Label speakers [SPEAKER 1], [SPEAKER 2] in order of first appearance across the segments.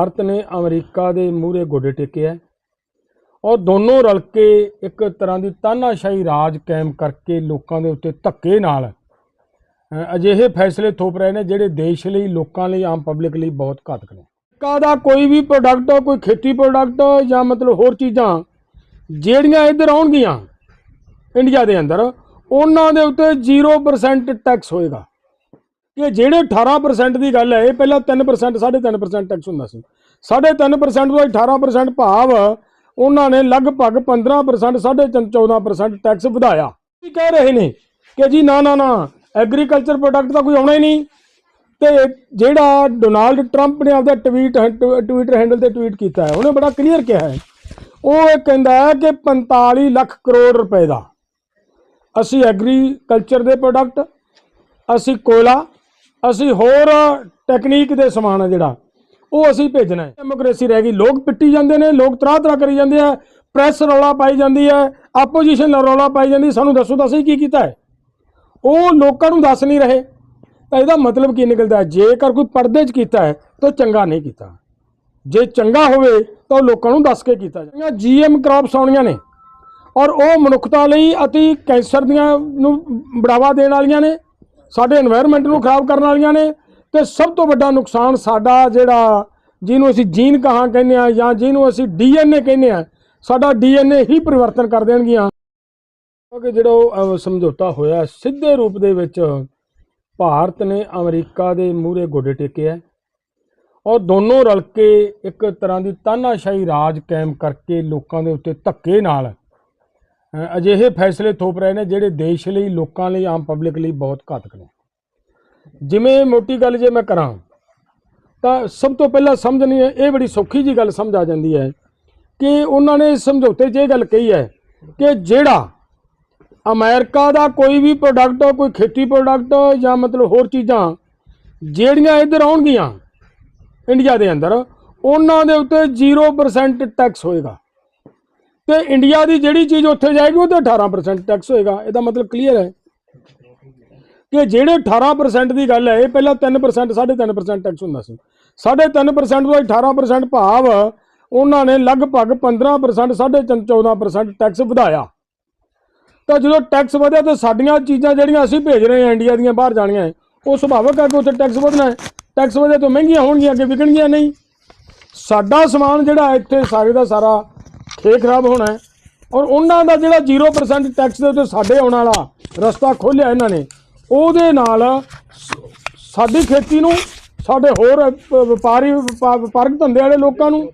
[SPEAKER 1] ਭਾਰਤ ਨੇ ਅਮਰੀਕਾ ਦੇ ਮੂਹਰੇ ਗੋਡੇ ਟੇਕੇ ਹੈ ਔਰ ਦੋਨੋਂ ਰਲ ਕੇ ਇੱਕ ਤਰ੍ਹਾਂ ਦੀ ਤਾਨਾਸ਼ਾਹੀ ਰਾਜ ਕਾਇਮ ਕਰਕੇ ਲੋਕਾਂ ਦੇ ਉੱਤੇ ਧੱਕੇ ਨਾਲ ਅਜਿਹੇ ਫੈਸਲੇ ਥੋਪ ਰਹੇ ਨੇ ਜਿਹੜੇ ਦੇਸ਼ ਲਈ, ਲੋਕਾਂ ਲਈ, ਆਮ ਪਬਲਿਕ ਲਈ ਬਹੁਤ ਘਾਤਕ ਨੇ। ਅਮਰੀਕਾ ਦਾ ਕੋਈ ਵੀ ਪ੍ਰੋਡਕਟ ਕੋਈ ਖੇਤੀ ਪ੍ਰੋਡਕਟ ਜਾਂ ਮਤਲਬ ਹੋਰ ਚੀਜ਼ਾਂ ਜਿਹੜੀਆਂ ਇੱਧਰ ਆਉਣਗੀਆਂ ਇੰਡੀਆ ਦੇ ਅੰਦਰ, ਉਹਨਾਂ ਦੇ ਉੱਤੇ 0% ਟੈਕਸ ਹੋਏਗਾ। ਕਿ ਜਿਹੜੇ 18% ਦੀ ਗੱਲ ਹੈ, ਇਹ ਪਹਿਲਾਂ 3% 3.5% ਟੈਕਸ ਹੁੰਦਾ ਸੀ। 3.5% ਤੋਂ 18% ਭਾਵ ਉਹਨਾਂ ਨੇ ਲਗਭਗ 15% 14% ਟੈਕਸ ਵਧਾਇਆ। ਕੀ ਕਹਿ ਰਹੇ ਨੇ ਕਿ ਜੀ ਨਾ ਨਾ ਨਾ ਐਗਰੀਕਲਚਰ ਪ੍ਰੋਡਕਟ ਤਾਂ ਕੋਈ ਆਉਣਾ ਹੀ ਨਹੀਂ। ਤੇ ਜਿਹੜਾ ਡੋਨਾਲਡ ਟਰੰਪ ਨੇ ਆਪਦਾ ਟਵੀਟ ਟਵਿੱਟਰ ਹੈਂਡਲ ਤੇ ਟਵੀਟ ਕੀਤਾ ਹੈ, ਉਹਨੇ ਬੜਾ ਕਲੀਅਰ ਕਿਹਾ ਹੈ। ਉਹ ਇਹ ਕਹਿੰਦਾ ਹੈ ਕਿ 45 ਲੱਖ ਕਰੋੜ ਰੁਪਏ ਦਾ ਅਸੀਂ ਐਗਰੀਕਲਚਰ ਦੇ ਪ੍ਰੋਡਕਟ ਅਸੀਂ ਕੋਲਾ ਅਸੀਂ ਹੋਰ ਟੈਕਨੀਕ ਦੇ ਸਮਾਨ ਆ ਜਿਹੜਾ, ਉਹ ਅਸੀਂ ਭੇਜਣਾ ਹੈ। ਡੈਮੋਕ੍ਰੇਸੀ ਰਹਿ ਗਈ, ਲੋਕ ਪਿੱਟੀ ਜਾਂਦੇ ਨੇ, ਲੋਕ ਤਰਾਹ ਤਰਾਹ ਕਰੀ ਜਾਂਦੇ ਆ ਪ੍ਰੈਸ ਰੌਲਾ ਪਾਈ ਜਾਂਦੀ ਹੈ ਆਪੋਜੀਸ਼ਨ ਰੌਲਾ ਪਾਈ ਜਾਂਦੀ, ਸਾਨੂੰ ਦੱਸੋ ਤਾਂ ਸਹੀ ਕੀ ਕੀਤਾ ਹੈ। ਉਹ ਲੋਕਾਂ ਨੂੰ ਦੱਸ ਨਹੀਂ ਰਹੇ, ਤਾਂ ਇਹਦਾ ਮਤਲਬ ਕੀ ਨਿਕਲਦਾ ਜੇਕਰ ਕੋਈ ਪਰਦੇ 'ਚ ਕੀਤਾ ਹੈ, ਤਾਂ ਚੰਗਾ ਨਹੀਂ ਕੀਤਾ। ਜੇ ਚੰਗਾ ਹੋਵੇ, ਤਾਂ ਉਹ ਲੋਕਾਂ ਨੂੰ ਦੱਸ ਕੇ ਕੀਤਾ ਜਾਏ ਜੀਐਮ ਕ੍ਰਾਪਸ ਆਉਣੀਆਂ ਨੇ, ਔਰ ਉਹ ਮਨੁੱਖਤਾ ਲਈ ਅਤੀ ਕੈਂਸਰ ਦੀਆਂ ਨੂੰ ਬੜਾਵਾ ਦੇਣ ਵਾਲੀਆਂ ਨੇ। ਸਾਡੇ এনवायरमेंट ਨੂੰ ਖਰਾਬ ਕਰਨ ਵਾਲੀਆਂ ਨੇ ਤੇ ਸਭ ਤੋਂ ਵੱਡਾ ਨੁਕਸਾਨ ਸਾਡਾ ਜਿਹੜਾ ਜਿਹਨੂੰ ਅਸੀਂ ਜੀਨ ਕਹਾਂ ਕਹਿੰਦੇ ਆ ਜਾਂ ਜਿਹਨੂੰ ਅਸੀਂ ਡੀਐਨਏ ਕਹਿੰਦੇ ਆ ਸਾਡਾ ਡੀਐਨਏ ਹੀ ਪਰਿਵਰਤਨ ਕਰ ਦੇਣਗੀਆਂ। ਕਿ ਜਿਹੜਾ ਸਮਝੌਤਾ ਹੋਇਆ ਸਿੱਧੇ ਰੂਪ ਦੇ ਵਿੱਚ ਭਾਰਤ ਨੇ ਅਮਰੀਕਾ ਦੇ ਮੂਹਰੇ ਗੋਡੇ ਟੇਕੇ ਟੇਕਿਆ ਔਰ ਦੋਨੋਂ ਰਲ ਕੇ ਇੱਕ ਤਰ੍ਹਾਂ ਦੀ ਤਾਨਾਸ਼ਾਹੀ ਰਾਜ ਕਾਇਮ ਕਰਕੇ ਲੋਕਾਂ ਦੇ ਉੱਤੇ ਧੱਕੇ ਨਾਲ ਅਜਿਹੇ ਫੈਸਲੇ ਥੋਪ ਰਹੇ ਨੇ ਜਿਹੜੇ ਦੇਸ਼ ਲਈ, ਲੋਕਾਂ ਲਈ, ਆਮ ਪਬਲਿਕ ਲਈ ਬਹੁਤ ਘਾਤਕ ਨੇ। ਜਿਵੇਂ ਮੋਟੀ ਗੱਲ ਜੇ ਮੈਂ ਕਰਾਂ, ਤਾਂ ਸਭ ਤੋਂ ਪਹਿਲਾਂ ਸਮਝਣੀ ਹੈ, ਇਹ ਬੜੀ ਸੌਖੀ ਜੀ ਗੱਲ ਸਮਝ ਆ ਜਾਂਦੀ ਹੈ ਕਿ ਉਹਨਾਂ ਨੇ ਸਮਝੌਤੇ 'ਚ ਇਹ ਗੱਲ ਕਹੀ ਹੈ ਕਿ ਜਿਹੜਾ ਅਮਰੀਕਾ ਦਾ ਕੋਈ ਵੀ ਪ੍ਰੋਡਕਟ ਕੋਈ ਖੇਤੀ ਪ੍ਰੋਡਕਟ ਜਾਂ ਮਤਲਬ ਹੋਰ ਚੀਜ਼ਾਂ ਜਿਹੜੀਆਂ ਇੱਧਰ ਆਉਣਗੀਆਂ ਇੰਡੀਆ ਦੇ ਅੰਦਰ, ਉਹਨਾਂ ਦੇ ਉੱਤੇ 0% ਟੈਕਸ ਹੋਏਗਾ। ਤੇ ਇੰਡੀਆ ਦੀ ਜਿਹੜੀ ਚੀਜ਼ ਉੱਥੇ ਜਾਏਗੀ ਉਹਦੇ 18% ਟੈਕਸ ਹੋਏਗਾ। ਇਹਦਾ ਮਤਲਬ ਕਲੀਅਰ ਹੈ ਕਿ ਜਿਹੜੇ 18% ਦੀ ਗੱਲ ਹੈ ਇਹ ਪਹਿਲਾਂ 3% 3.5% ਟੈਕਸ ਹੁੰਦਾ ਸੀ। 3.5% ਤੋਂ 18% ਭਾਵ ਉਹਨਾਂ ਨੇ ਲਗਭਗ 15% 14% ਟੈਕਸ ਵਧਾਇਆ। ਤਾਂ ਜਦੋਂ ਟੈਕਸ ਵਧਿਆ ਤਾਂ ਸਾਡੀਆਂ ਚੀਜ਼ਾਂ ਜਿਹੜੀਆਂ ਅਸੀਂ ਭੇਜ ਰਹੇ ਹਾਂ ਇੰਡੀਆ ਦੀਆਂ ਬਾਹਰ ਜਾਣੀਆਂ ਹੈ, ਉਹ ਸੁਭਾਵਕ ਹੈ ਕਿ ਉੱਥੇ ਟੈਕਸ ਵਧਣਾ ਹੈ? ਟੈਕਸ ਵਧਿਆ ਤਾਂ ਮਹਿੰਗੀਆਂ ਹੋਣਗੀਆਂ ਅੱਗੇ ਵਿਕਣਗੀਆਂ ਨਹੀਂ? ਸਾਡਾ ਸਮਾਨ ਜਿਹੜਾ ਇੱਥੇ ਸਾਰੇ ਦਾ ਸਾਰਾ ਖੇ ਖਰਾਬ ਹੋਣਾ ਹੈ। ਔਰ ਉਹਨਾਂ ਦਾ ਜਿਹੜਾ 0% ਟੈਕਸ ਦੇ ਉੱਤੇ ਸਾਡੇ ਆਉਣ ਵਾਲਾ ਰਸਤਾ ਖੋਲ੍ਹਿਆ ਇਹਨਾਂ ਨੇ, ਉਹਦੇ ਨਾਲ ਸਾਡੀ ਖੇਤੀ ਨੂੰ, ਸਾਡੇ ਹੋਰ ਵਪਾਰੀ, ਵਪਾ- ਵਪਾਰਕ ਧੰਦੇ ਵਾਲੇ ਲੋਕਾਂ ਨੂੰ,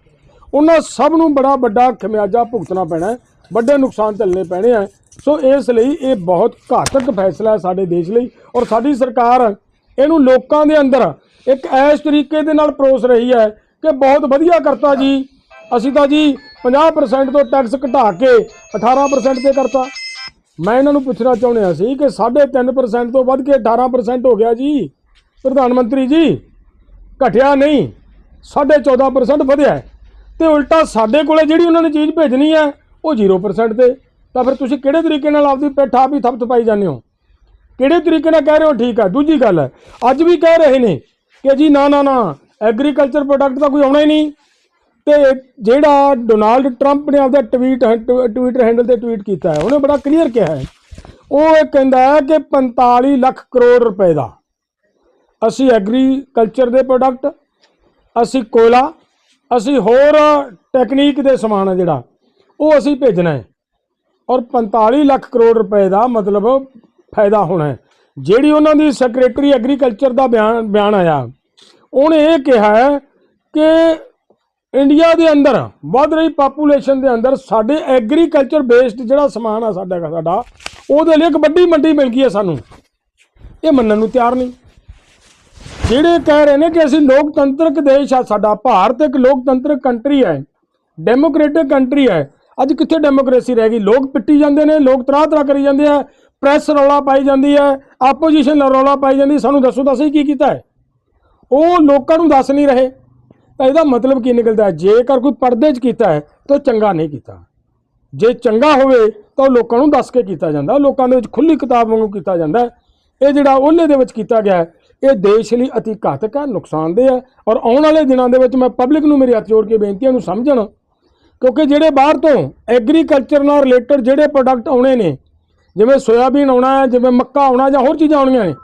[SPEAKER 1] ਉਹਨਾਂ ਸਭ ਨੂੰ ਬੜਾ ਵੱਡਾ ਖਮਿਆਜਾ ਭੁਗਤਣਾ ਪੈਣਾ ਹੈ, ਵੱਡੇ ਨੁਕਸਾਨ ਝੱਲਣੇ ਪੈਣੇ ਆ। ਸੋ ਇਸ ਲਈ ਇਹ ਬਹੁਤ ਘਾਤਕ ਫੈਸਲਾ ਹੈ ਸਾਡੇ ਦੇਸ਼ ਲਈ, ਔਰ ਸਾਡੀ ਸਰਕਾਰ ਇਹਨੂੰ ਲੋਕਾਂ ਦੇ ਅੰਦਰ ਇੱਕ ਐਸ ਤਰੀਕੇ ਦੇ ਨਾਲ ਪਰੋਸ ਰਹੀ ਹੈ ਕਿ ਬਹੁਤ ਵਧੀਆ ਕਰਤਾ ਜੀ। ਅਸੀਂ ਤਾਂ ਜੀ 50% ਤੋਂ ਟੈਕਸ ਘਟਾ ਕੇ 18% ਤੇ ਕਰਤਾ। ਮੈਂ ਇਹਨਾਂ ਨੂੰ ਪੁੱਛਣਾ ਚਾਹੁੰਦਾ ਸੀ ਕਿ 3.5% ਤੋਂ ਵੱਧ ਕੇ 18% ਹੋ ਗਿਆ ਜੀ। ਪ੍ਰਧਾਨ ਮੰਤਰੀ ਜੀ, ਘਟਿਆ ਨਹੀਂ 14.5% ਵਧਿਆ ਹੈ। ਤੇ ਉਲਟਾ ਸਾਡੇ ਕੋਲੇ ਜਿਹੜੀ ਉਹਨਾਂ ਨੇ ਚੀਜ਼ ਭੇਜਣੀ ਹੈ, ਉਹ 0% ਤੇ। ਤਾਂ ਫਿਰ ਤੁਸੀਂ ਕਿਹੜੇ ਤਰੀਕੇ ਨਾਲ ਆਪਦੀ ਪਿੱਠ ਆਪ ਹੀ ਥਪਥ ਪਾਈ ਜਾਂਦੇ ਹੋ? ਕਿਹੜੇ ਤਰੀਕੇ ਨਾਲ ਕਹਿ ਰਹੇ ਹੋ ਠੀਕ ਹੈ? ਦੂਜੀ ਗੱਲ ਹੈ ਅੱਜ ਵੀ ਕਹਿ ਰਹੇ ਨੇ ਕਿ ਜੀ ਨਾ ਨਾ ਨਾ ਐਗਰੀਕਲਚਰ ਪ੍ਰੋਡਕਟ ਤਾਂ ਕੋਈ ਆਉਣਾ ਹੀ ਨਹੀਂ। ਤੇ ਜਿਹੜਾ ਡੋਨਾਲਡ ਟਰੰਪ ਨੇ ਆਪਦਾ ਟਵੀਟ ਟਵਿੱਟਰ ਹੈਂਡਲ ਤੇ ਟਵੀਟ ਕੀਤਾ ਹੈ, ਉਹਨੇ ਬੜਾ ਕਲੀਅਰ ਕਿਹਾ ਹੈ। ਉਹ ਇਹ ਕਹਿੰਦਾ ਹੈ ਕਿ 45 ਲੱਖ ਕਰੋੜ ਰੁਪਏ ਦਾ ਅਸੀਂ ਐਗਰੀਕਲਚਰ ਦੇ ਪ੍ਰੋਡਕਟ ਅਸੀਂ ਕੋਲਾ, ਅਸੀਂ ਹੋਰ ਟੈਕਨੀਕ ਦੇ ਸਮਾਨ ਹੈ ਜਿਹੜਾ, ਉਹ ਅਸੀਂ ਭੇਜਣਾ ਹੈ। ਔਰ 45 ਲੱਖ ਕਰੋੜ ਰੁਪਏ ਦਾ ਮਤਲਬ ਫਾਇਦਾ ਹੋਣਾ ਹੈ। ਜਿਹੜੀ ਉਹਨਾਂ ਦੀ ਸੈਕਟਰੀ ਐਗਰੀਕਲਚਰ ਦਾ ਬਿਆਨ ਬਿਆਨ ਆਇਆ, ਉਹਨੇ ਇਹ ਕਿਹਾ ਕਿ ਇੰਡੀਆ ਦੇ ਅੰਦਰ, ਵੱਧ ਰਹੀ ਪਾਪੂਲੇਸ਼ਨ ਦੇ ਅੰਦਰ, ਸਾਡੇ ਐਗਰੀਕਲਚਰ ਬੇਸਡ ਜਿਹੜਾ ਸਮਾਨ ਆ ਸਾਡਾ ਸਾਡਾ, ਉਹਦੇ ਲਈ ਇੱਕ ਵੱਡੀ ਮੰਡੀ ਮਿਲ ਗਈ ਹੈ ਸਾਨੂੰ। ਇਹ ਮੰਨਣ ਨੂੰ ਤਿਆਰ ਨਹੀਂ। ਜਿਹੜੇ ਕਹਿ ਰਹੇ ਨੇ ਕਿ ਅਸੀਂ ਲੋਕਤੰਤਰਕ ਦੇਸ਼ ਆ, ਸਾਡਾ ਭਾਰਤ ਇੱਕ ਲੋਕਤੰਤਰਕ ਕੰਟਰੀ ਹੈ ਡੈਮੋਕ੍ਰੈਟਿਕ ਕੰਟਰੀ ਹੈ। ਅੱਜ ਕਿੱਥੇ ਡੈਮੋਕ੍ਰੇਸੀ ਰਹਿ ਗਈ? ਲੋਕ ਪਿੱਟੀ ਜਾਂਦੇ ਨੇ, ਲੋਕ ਤਰਾਹ ਤਰਾਹ ਕਰੀ ਜਾਂਦੇ ਆ ਪ੍ਰੈਸ ਰੌਲਾ ਪਾਈ ਜਾਂਦੀ ਹੈ ਆਪੋਜੀਸ਼ਨ ਰੌਲਾ ਪਾਈ ਜਾਂਦੀ ਸਾਨੂੰ ਦੱਸੋ ਤਾਂ ਸਹੀ ਕੀ ਕੀਤਾ ਹੈ। ਉਹ ਲੋਕਾਂ ਨੂੰ ਦੱਸ ਨਹੀਂ ਰਹੇ। ਤਾਂ ਇਹਦਾ ਮਤਲਬ ਕੀ ਨਿਕਲਦਾ ਜੇਕਰ ਕੋਈ ਪਰਦੇ 'ਚ ਕੀਤਾ ਹੈ, ਤਾਂ ਚੰਗਾ ਨਹੀਂ ਕੀਤਾ। ਜੇ ਚੰਗਾ ਹੋਵੇ, ਤਾਂ ਉਹ ਲੋਕਾਂ ਨੂੰ ਦੱਸ ਕੇ ਕੀਤਾ ਜਾਂਦਾ। ਲੋਕਾਂ ਦੇ ਵਿੱਚ ਖੁੱਲੀ ਕਿਤਾਬ ਵਾਂਗੂ ਕੀਤਾ ਜਾਂਦਾ ਇਹ ਜਿਹੜਾ ਉਹਲੇ ਦੇ ਵਿੱਚ ਕੀਤਾ ਗਿਆ ਇਹ ਦੇਸ਼ ਲਈ ਅਤੀ ਘਾਤਕ ਹੈ, ਨੁਕਸਾਨਦੇਹ ਹੈ। ਔਰ ਆਉਣ ਵਾਲੇ ਦਿਨਾਂ ਦੇ ਵਿੱਚ ਮੈਂ ਪਬਲਿਕ ਨੂੰ ਮੇਰੇ ਹੱਥ ਜੋੜ ਕੇ ਬੇਨਤੀ ਹੈ ਨੂੰ ਸਮਝਣ, ਕਿਉਂਕਿ ਜਿਹੜੇ ਬਾਹਰ ਤੋਂ ਐਗਰੀਕਲਚਰ ਨਾਲ ਰਿਲੇਟਡ ਜਿਹੜੇ ਪ੍ਰੋਡਕਟ ਆਉਣੇ ਨੇ, ਜਿਵੇਂ ਸੋਇਆਬੀਨ ਆਉਣਾ ਹੈ, ਜਿਵੇਂ ਮੱਕਾ ਆਉਣਾ ਜਾਂ ਹੋਰ ਚੀਜ਼ਾਂ ਆਉਣੀਆਂ ਨੇ,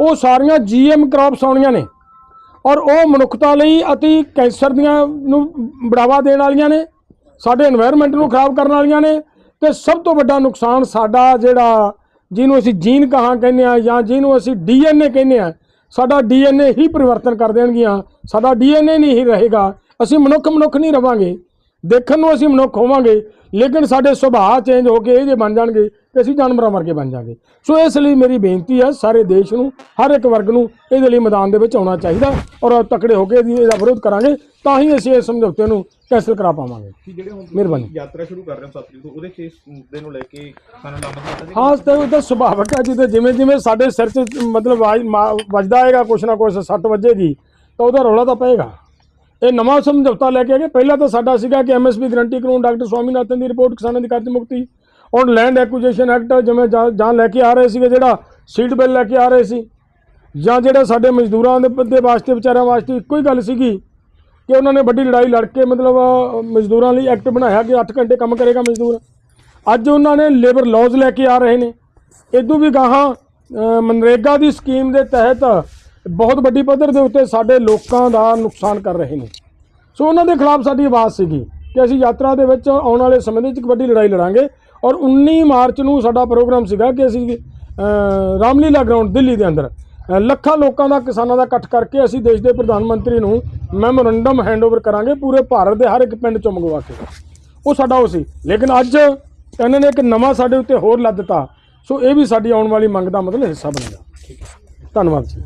[SPEAKER 1] ਉਹ ਸਾਰੀਆਂ ਜੀਐਮ ਕ੍ਰਾਪਸ ਆਉਣੀਆਂ ਨੇ। ਔਰ ਉਹ ਮਨੁੱਖਤਾ ਲਈ ਅਤੀ ਕੈਂਸਰ ਦੀਆਂ ਨੂੰ ਬੜਾਵਾ ਦੇਣ ਵਾਲੀਆਂ ਨੇ, ਸਾਡੇ এনवायरमेंट ਨੂੰ ਖਰਾਬ ਕਰਨ ਵਾਲੀਆਂ ਨੇ ਤੇ ਸਭ ਤੋਂ ਵੱਡਾ ਨੁਕਸਾਨ ਸਾਡਾ ਜਿਹੜਾ ਜਿਹਨੂੰ ਅਸੀਂ ਜੀਨ ਕਹਾਂ ਕਹਿੰਦੇ ਆ ਜਾਂ ਜਿਹਨੂੰ ਅਸੀਂ ਡੀਐਨਏ ਕਹਿੰਦੇ ਆ ਸਾਡਾ ਡੀਐਨਏ ਹੀ ਪਰਿਵਰਤਨ ਕਰ ਦੇਣਗੀਆਂ, ਸਾਡਾ ਡੀਐਨਏ ਨਹੀਂ ਹੀ ਰਹੇਗਾ, ਅਸੀਂ ਮਨੁੱਖ ਮਨੁੱਖ ਨਹੀਂ ਰਵਾਂਗੇ, ਦੇਖਣ ਨੂੰ ਅਸੀਂ ਮਨੁੱਖ ਹੋਵਾਂਗੇ, ਲੇਕਿਨ ਸਾਡੇ ਸੁਭਾਅ ਚੇਂਜ ਹੋ ਕੇ ਇਹ ਜੇ ਬਣ ਜਾਣਗੇ। ਤੇ ਅਸੀਂ ਜਾਨਵਰਾਂ ਵਰਗੇ ਬਣ ਜਾਵਾਂਗੇ ਸੋ ਇਸ ਲਈ ਮੇਰੀ ਬੇਨਤੀ ਹੈ ਸਾਰੇ ਦੇਸ਼ ਨੂੰ ਹਰ ਇੱਕ ਵਰਗ ਨੂੰ ਇਹਦੇ ਲਈ ਮੈਦਾਨ ਦੇ ਵਿੱਚ ਆਉਣਾ ਚਾਹੀਦਾ ਔਰ ਤਕੜੇ ਹੋ ਕੇ ਇਹਦੀ- ਵਿਰੋਧ ਕਰਾਂਗੇ ਤਾਂ ਹੀ ਅਸੀਂ ਇਸ ਸਮਝੌਤੇ ਨੂੰ ਕੈਂਸਲ ਕਰਾ ਪਾਵਾਂਗੇ।
[SPEAKER 2] ਜਿਹੜੇ ਹੁਣ
[SPEAKER 1] ਮਿਹਰਬਾਨੀ।
[SPEAKER 2] ਯਾਤਰਾ ਸ਼ੁਰੂ ਕਰ ਰਹੇ ਹੋ ਸਾਥੀ ਤੋਂ ਉਹਦੇ ਇਸ ਮੁੱਦੇ ਨੂੰ ਲੈ ਕੇ ਸਾਨੂੰ ਲਾਮਤ ਦੇ
[SPEAKER 1] ਖਾਸ ਤੇ ਉਹਦਾ ਸੁਭਾਵਕ ਹੈ ਜਿਹਦੇ ਜਿਵੇਂ ਜਿਵੇਂ ਸਾਡੇ ਸਿਰ 'ਚ ਮਤਲਬ ਵੱਜਦਾ ਆਏਗਾ ਕੁਛ ਨਾ ਕੁਛ ਸੱਟ ਵੱਜੇਗੀ ਤਾਂ ਉਹਦਾ ਰੌਲਾ ਤਾਂ ਪਏਗਾ। ਇਹ ਨਵਾਂ ਸਮਝੌਤਾ ਲੈ ਕੇ ਆਏ ਪਹਿਲਾਂ ਤਾਂ ਸਾਡਾ ਸੀਗਾ ਕਿ ਐਮਐਸਪੀ ਗਰੰਟੀ ਕਾਨੂੰਨ ਡਾਕਟਰ ਸਵਾਮੀਨਾਥਨ ਦੀ ਰਿਪੋਰਟ ਕਿਸਾਨਾਂ ਦੀ ਕਾਰਜ ਮੁਕਤੀ ਹੁਣ ਲੈਂਡ ਐਕੁਜੀਸ਼ਨ ਐਕਟ ਜਿਵੇਂ ਜਾਂ ਜਾਂ ਲੈ ਕੇ ਆ ਰਹੇ ਸੀਗੇ ਜਿਹੜਾ ਸੀਟ ਬਿੱਲ ਲੈ ਕੇ ਆ ਰਹੇ ਸੀ, ਜਾਂ ਜਿਹੜਾ ਸਾਡੇ ਮਜ਼ਦੂਰਾਂ ਦੇ ਵਾਸਤੇ, ਵਿਚਾਰਿਆਂ ਵਾਸਤੇ ਇੱਕੋ ਹੀ ਗੱਲ ਸੀਗੀ ਕਿ ਉਹਨਾਂ ਨੇ ਵੱਡੀ ਲੜਾਈ ਲੜ ਕੇ ਮਤਲਬ, ਮਜ਼ਦੂਰਾਂ ਲਈ ਐਕਟ ਬਣਾਇਆ ਕਿ 8 ਘੰਟੇ ਕੰਮ ਕਰੇਗਾ ਮਜ਼ਦੂਰ। ਅੱਜ ਉਹਨਾਂ ਨੇ ਲੇਬਰ ਲਾਜ਼ ਲੈ ਕੇ ਆ ਰਹੇ ਨੇ। ਇਦੋਂ ਵੀ ਗਾਹਾਂ ਮਨਰੇਗਾ ਦੀ ਸਕੀਮ ਦੇ ਤਹਿਤ ਬਹੁਤ ਵੱਡੀ ਪੱਧਰ ਦੇ ਉੱਤੇ ਸਾਡੇ ਲੋਕਾਂ ਦਾ ਨੁਕਸਾਨ ਕਰ ਰਹੇ ਨੇ। ਸੋ ਉਹਨਾਂ ਦੇ ਖਿਲਾਫ ਸਾਡੀ ਆਵਾਜ਼ ਸੀਗੀ ਕਿ ਅਸੀਂ ਯਾਤਰਾ ਦੇ ਵਿੱਚ ਆਉਣ ਵਾਲੇ ਸਮੇਂ ਦੇ ਵਿੱਚ ਇੱਕ ਵੱਡੀ ਲੜਾਈ ਲੜਾਂਗੇ। ਔਰ 19 ਮਾਰਚ ਨੂੰ ਸਾਡਾ ਪ੍ਰੋਗਰਾਮ ਸੀਗਾ ਕਿ ਅਸੀਂ ਰਾਮਲੀਲਾ ਗਰਾਊਂਡ ਦਿੱਲੀ ਦੇ ਅੰਦਰ। ਲੱਖਾਂ ਲੋਕਾਂ ਦਾ, ਕਿਸਾਨਾਂ ਦਾ ਇਕੱਠ ਕਰਕੇ ਅਸੀਂ ਦੇਸ਼ ਦੇ ਪ੍ਰਧਾਨ ਮੰਤਰੀ ਨੂੰ ਮੈਮੋਰੰਡਮ ਹੈਂਡਓਵਰ ਕਰਾਂਗੇ ਪੂਰੇ ਭਾਰਤ ਦੇ ਹਰ ਇੱਕ ਪਿੰਡ ਚੋਂ ਮੰਗਵਾ ਕੇ। ਉਹ ਸਾਡਾ ਉਹ ਸੀ। ਲੇਕਿਨ ਅੱਜ ਇਹਨਾਂ ਨੇ ਇੱਕ ਨਵਾਂ ਸਾਡੇ ਉੱਤੇ ਹੋਰ ਲੱਦ ਦਿੱਤਾ। ਸੋ ਇਹ ਵੀ ਸਾਡੀ ਆਉਣ ਵਾਲੀ ਮੰਗ ਦਾ ਮਤਲਬ ਹਿੱਸਾ ਬਣੇਗਾ ਧੰਨਵਾਦ ਜੀ।